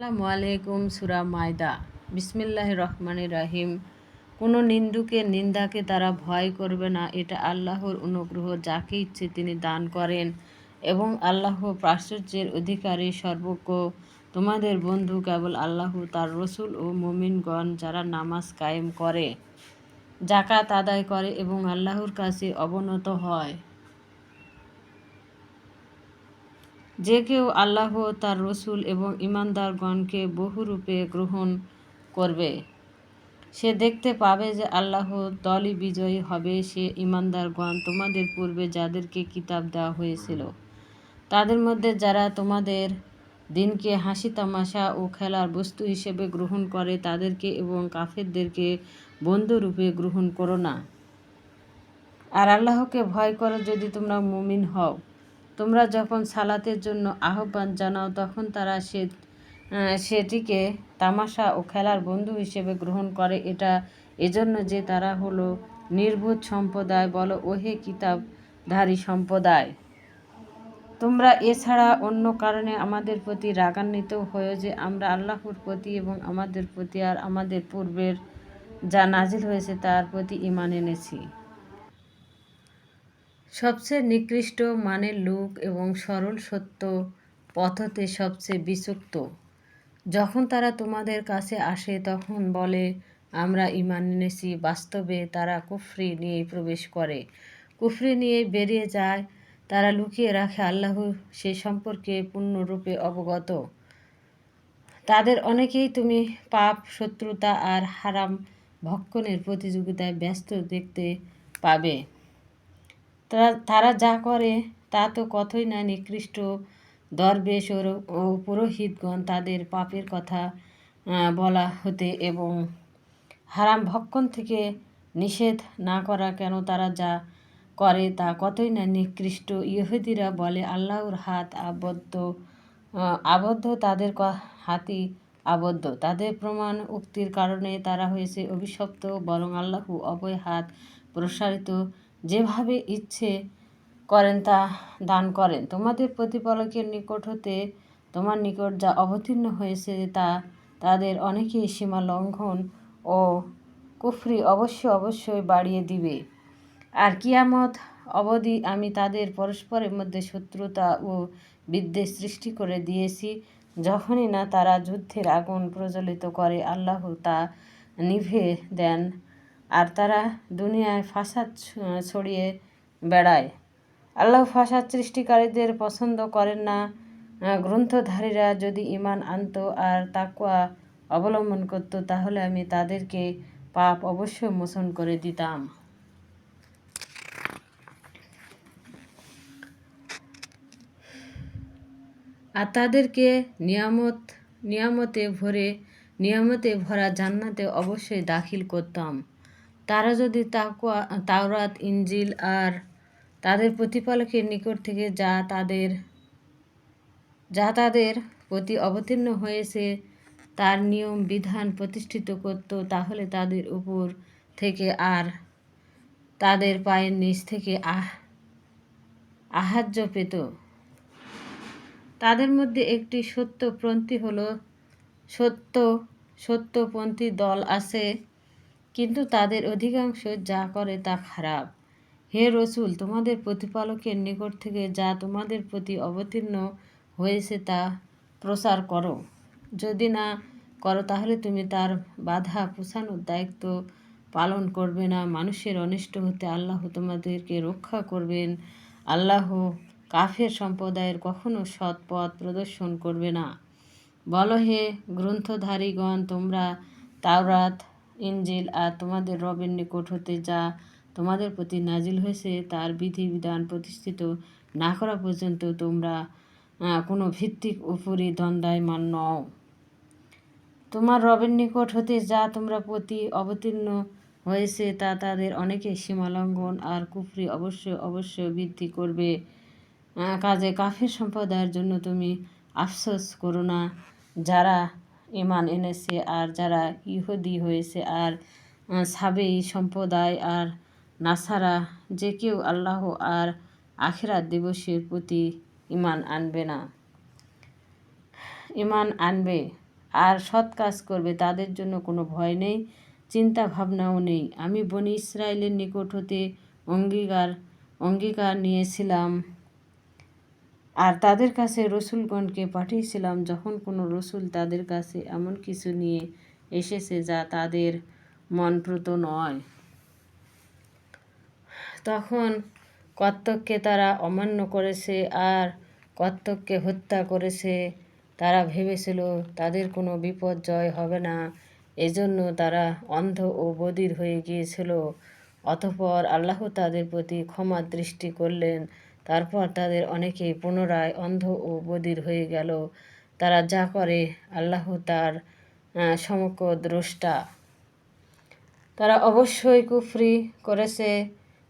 আসসালামু আলাইকুম সুরা মায়দা। বিসমিল্লাহ রহমান রাহিম। কোনো নিন্দুকে নিন্দাকে তারা ভয় করবে না, এটা আল্লাহর অনুগ্রহ যাকে ইচ্ছে তিনি দান করেন। এবং আল্লাহ প্রাচুর্যের অধিকারী সর্বজ্ঞ। তোমাদের বন্ধু কেবল আল্লাহ, তার রসুল ও মুমিনগণ যারা নামাজ কায়েম করে জাকাত আদায় করে এবং আল্লাহর কাছে অবনত হয়। যে কেউ আল্লাহ, তার রসুল এবং ইমানদারগণকে বহুরূপে গ্রহণ করবে। সে দেখতে পাবে যে আল্লাহ দলই বিজয়ী হবে। সে ইমানদারগণ তোমাদের পূর্বে যাদেরকে কিতাব দেওয়া হয়েছিল, তাদের মধ্যে যারা তোমাদের দিনকে হাসি তামাশা ও খেলার বস্তু হিসেবে গ্রহণ করে, তাদেরকে এবং কাফেরদেরকে বন্ধুরূপে গ্রহণ করো না। আর আল্লাহকে ভয় করো যদি তোমরা মুমিন হও। তোমরা যখন সালাতের জন্য আহ্বান জানাও, তখন তারা সে সেটিকে তামাশা ও খেলার বন্ধু হিসেবে গ্রহণ করে। এটা এজন্য যে তারা হলো নির্বোধ সম্প্রদায়, বলো, ওহে কিতাবধারী সম্প্রদায়, তোমরা এছাড়া অন্য কারণে আমাদের প্রতি রাগান্বিত হয়েও যে আমরা আল্লাহর প্রতি এবং আমাদের প্রতি আর আমাদের পূর্বের যা নাজিল হয়েছে তার প্রতি ইমান এনেছি। সবচেয়ে নিকৃষ্ট মানের লোক এবং সরল সত্য পথতে সবচেয়ে বিচুক্ত। যখন তারা তোমাদের কাছে আসে, তখন বলে, আমরা ইমান এনেছি, বাস্তবে তারা কুফরি নিয়ে প্রবেশ করে। কুফরি নিয়ে বেরিয়ে যায়, তারা লুকিয়ে রাখে আল্লাহ সে সম্পর্কে পূর্ণরূপে অবগত। তাদের অনেকেই তুমি পাপ, শত্রুতা আর হারাম ভক্ষণের প্রতিযোগিতায় ব্যস্ত দেখতে পাবে। তারা তারা যা করে তা তো কতই না নিকৃষ্ট দরবেশ ও পুরোহিতগণ তাদের পাপের কথা বলা হতে এবং হারাম ভক্ষণ থেকে নিষেধ না করা কেন তারা যা করে তা কতই না নিকৃষ্ট। ইহুদিরা বলে, আল্লাহর হাত আবদ্ধ আবদ্ধ তাদের হাতি আবদ্ধ। তাদের প্রমাণ উক্তির কারণে তারা হয়েছে অভিশপ্ত, বরং আল্লাহ অবয় হাত প্রসারিত যেভাবে ইচ্ছে করেন তা দান করেন। তোমাদের প্রতিপালকের নিকট হতে তোমার নিকট যা অবতীর্ণ হয়েছে তা তাদের অনেকেই সীমা লঙ্ঘন ও কুফরি অবশ্যই অবশ্যই বাড়িয়ে দিবে। আর কিয়ামত অবধি আমি তাদের পরস্পরের মধ্যে শত্রুতা ও বিদ্বেষ সৃষ্টি করে দিয়েছি। যখনই না তারা যুদ্ধের আগুন প্রজ্বলিত করে, আল্লাহ তা নিভে দেন। আর তারা দুনিয়ায় ফাসাদ ছড়িয়ে বেড়ায়। আল্লাহ ফাসাদ সৃষ্টিকারীদের পছন্দ করেন না। গ্রন্থধারীরা যদি ইমান আনত আর তাকুয়া অবলম্বন করত, তাহলে আমি তাদেরকে পাপ অবশ্যই মোচন করে দিতাম। আর তাদেরকে নিয়ামত, নিয়ামতে ভরে, নিয়ামতে ভরা জান্নাতে অবশ্যই দাখিল করতাম। তারা যদি তাকুয়া তাওরাত ইঞ্জিল আর তাদের প্রতিপালকের নিকট থেকে যা তাদের যা তাদের প্রতি অবতীর্ণ হয়েছে, তার নিয়ম, বিধান প্রতিষ্ঠিত করত, তাহলে তাদের উপর থেকে আর তাদের পায়ের নিচ থেকে আহ, আহার্য পেত। তাদের মধ্যে একটি সত্যপন্থী হলো, সত্য, সত্যপন্থী দল আছে কিন্তু তাদের অধিকাংশ যা করে তা খারাপ। হে রসুল, তোমাদের প্রতিপালকের নিকট থেকে যা তোমাদের প্রতি অবতীর্ণ হয়েছে তা প্রচার করো। যদি না করো, তাহলে তুমি তার বাধা পোষানোর দায়িত্ব পালন করবে না। মানুষের অনিষ্ট হতে আল্লাহ তোমাদেরকে রক্ষা করবেন। আল্লাহ কাফের সম্প্রদায়ের কখনো সৎ পথ প্রদর্শন করবে না। বলো হে গ্রন্থধারীগণ, তোমরা তাওরাত ইঞ্জিল আর তোমাদের রবের নিকট হতে যা তোমাদের প্রতি নাজিল হয়েছে, তার বিধিবিধান প্রতিষ্ঠিত না করা পর্যন্ত তোমরা কোনো ভিত্তিক উপরই দ্বন্দ্বায়মান নও। তোমার রবের নিকট হতে যা তোমরা প্রতি অবতীর্ণ হয়েছে, তা তাদের অনেকে সীমালঙ্ঘন আর কুফরি অবশ্যই অবশ্যই বৃদ্ধি করবে। কাজে কাফের সম্প্রদায়ের জন্য তুমি আফসোস করো না, যারা ইমান এনেছে আর যারা ইহুদি হয়েছে আর সাবেই সম্প্রদায় আর নাসারা, যে কেউ আল্লাহ আর আখেরাত দিবসের প্রতি ইমান আনবে না। ইমান আনবে আর সৎ কাজ করবে, তাদের জন্য কোনো ভয় নেই, চিন্তা ভাবনাও নেই। আমি বনি ইসরায়েলের নিকট হতে অঙ্গীকার অঙ্গীকার নিয়েছিলাম। আর তাদের কাছে রসুলগণকে পাঠিয়েছিলাম, যখন কোনো রসুল তাদের কাছে এমন কিছু নিয়ে এসেছে যা তাদের মনপ্রত নয়। তখন কর্তককে তারা অমান্য করেছে আর কর্তককে হত্যা করেছে। তারা ভেবেছিল, তাদের কোনো বিপর্যয় হবে না, এজন্য তারা অন্ধ ও বধির হয়ে গিয়েছিল। অতঃপর আল্লাহ তাদের প্রতি ক্ষমা দৃষ্টি করলেন তারপর তাদের অনেকেই পুনরায় অন্ধ ও বধির হয়ে গেল। তারা যা করে, আল্লাহ তার সমক দ্রষ্টা তারা অবশ্যই কুফরি করেছে।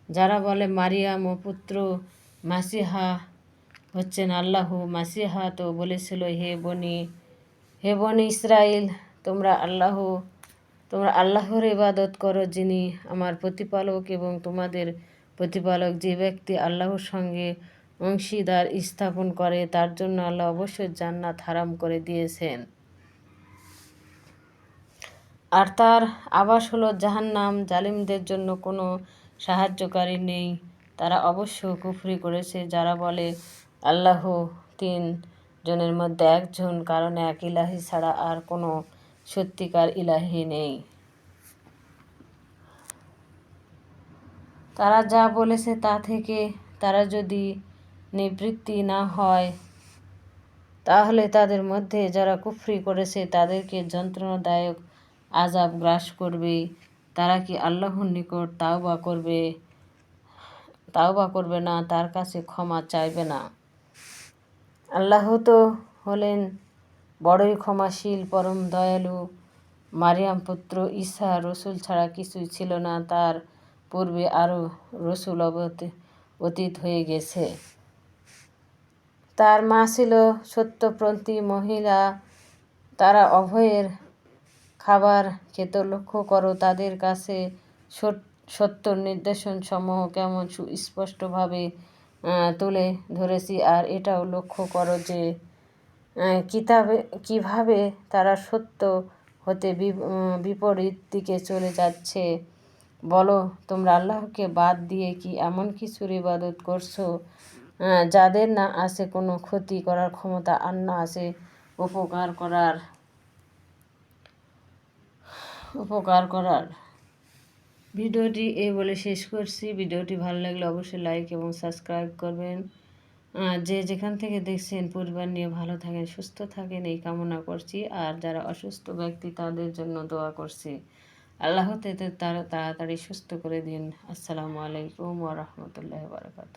যারা বলে মারিয়াম ও পুত্র মাসিহা হচ্ছেন আল্লাহ, মাসিহা তো বলেছিল, হে বনি হে বনি ইসরায়েল তোমরা আল্লাহ, তোমরা আল্লাহর ইবাদত করো যিনি আমার প্রতিপালক এবং তোমাদের প্রতিপালক যে ব্যক্তি আল্লাহর সঙ্গে অংশীদার স্থাপন করে, তার জন্য আল্লাহ অবশ্যই জান্নাত হারাম করে দিয়েছেন। আর তার আবাস হলো জাহান্নাম। জালিমদের জন্য কোনো সাহায্যকারী নেই। তারা অবশ্য কুফরি করেছে। যারা বলে আল্লাহ তিন জনের মধ্যে একজন, কারণ এক ইলাহি ছাড়া আর কোনো সত্যিকার ইলাহি নেই। তারা যা বলেছে তা থেকে তারা যদি নিবৃত্তি না হয়, তাহলে তাদের মধ্যে যারা কুফরি করেছে তাদেরকে যন্ত্রণাদায়ক আজাব গ্রাস করবে। তারা কি আল্লাহর নিকট তাওবা করবে? তাওবা করবে না, তার কাছে ক্ষমা চাইবে না। আল্লাহ তো হলেন বড়ই ক্ষমাশীল, পরম দয়ালু। মারিয়াম পুত্র ঈশা রসুল ছাড়া কিছুই ছিল না, তার পূর্বে আরও রসুল অতীত হয়ে গেছে। তার মা ছিল সত্যপ্রন্থী মহিলা। তারা অভয়ের খাবার খেতে। লক্ষ্য করো, তাদের কাছে সত্য নির্দেশন সমূহ কেমন সুস্পষ্টভাবে তুলে ধরেছি। আর এটাও লক্ষ্য করো যে কিতাবে, কীভাবে তারা সত্য হতে বিপরীত দিকে চলে যাচ্ছে। বলো, তোমরা আল্লাহকে বাদ দিয়ে কি এমন কিছুর ইবাদত করছ? যাদের না আছে কোনো ক্ষতি করার ক্ষমতা আর না আছে উপকার করার উপকার করার। ভিডিওটি এই বলে শেষ করছি। ভিডিওটি ভালো লাগলে অবশ্যই লাইক এবং সাবস্ক্রাইব করবেন। যে যেখান থেকে দেখছেন, পরিবার নিয়ে ভালো থাকেন, সুস্থ থাকেন, এই কামনা করছি। আর যারা অসুস্থ ব্যক্তি, তাদের জন্য দোয়া করছি। আল্লাহ তাড়াতাড়ি সুস্থ করে দিন। আসসালামু আলাইকুম ওরহমতুল্লাহ বারকাত